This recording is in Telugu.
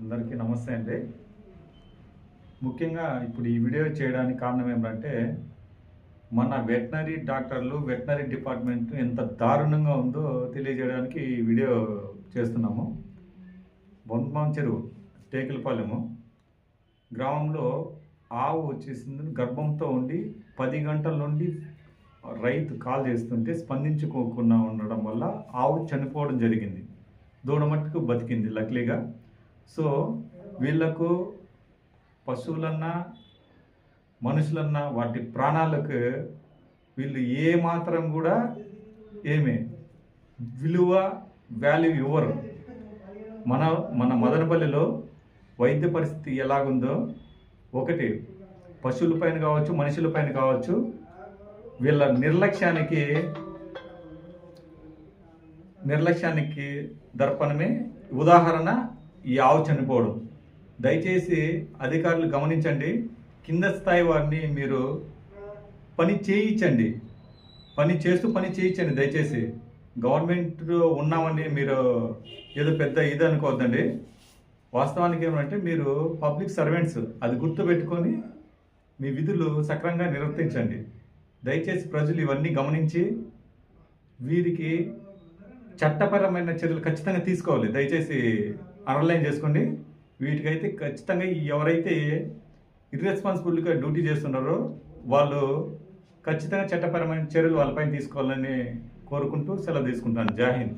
అందరికీ నమస్తే అండి. ముఖ్యంగా ఇప్పుడు ఈ వీడియో చేయడానికి కారణం ఏమిటంటే మన వెటనరీ డాక్టర్లు వెటనరీ డిపార్ట్మెంట్ ఎంత దారుణంగా ఉందో తెలియజేయడానికి ఈ వీడియో చేస్తున్నాము. బొందమాన్ చెరువు టేకులపాలెము గ్రామంలో ఆవు వచ్చేసింది. గర్భంతో ఉండి పది గంటల నుండి రైతు కాల్ చేస్తుంటే స్పందించుకోకుండా ఉండడం వల్ల ఆవు చనిపోవడం జరిగింది. దూడ మట్టుకు బతికింది లక్లీగా. సో వీళ్ళకు పశువులన్నా మనుషులన్నా వాటి ప్రాణాలకు వీళ్ళు ఏ మాత్రం కూడా ఏమి విలువ వాల్యూ ఇవ్వరు. మన మన మదనపల్లిలో వైద్య పరిస్థితి ఎలాగుందో ఒకటి పశువులపైన కావచ్చు మనుషులపైన కావచ్చు వీళ్ళ నిర్లక్ష్యానికి నిర్లక్ష్యానికి దర్పణమే ఉదాహరణ ఈ ఆవు చనిపోవడం. దయచేసి అధికారులు గమనించండి. కింద స్థాయి వారిని మీరు పని చేయించండి. పని చేస్తూ పని చేయించండి దయచేసి. గవర్నమెంట్ ఉన్నామని మీరు ఏదో పెద్ద ఇది అనుకోవద్దండి. వాస్తవానికి ఏమంటే మీరు పబ్లిక్ సర్వెంట్స్ అది గుర్తుపెట్టుకొని మీ విధులు సక్రమంగా నిర్వర్తించండి. దయచేసి ప్రజలు ఇవన్నీ గమనించి వీరికి చట్టపరమైన చర్యలు ఖచ్చితంగా తీసుకోవాలి. దయచేసి అండర్లైన్ చేసుకోండి. వీటికైతే ఖచ్చితంగా ఎవరైతే ఇర్రెస్పాన్సిబుల్గా డ్యూటీ చేస్తున్నారో వాళ్ళు ఖచ్చితంగా చట్టపరమైన చర్యలు వాళ్ళపైన తీసుకోవాలని కోరుకుంటూ సెలవు తీసుకుంటాను. జై హింద్.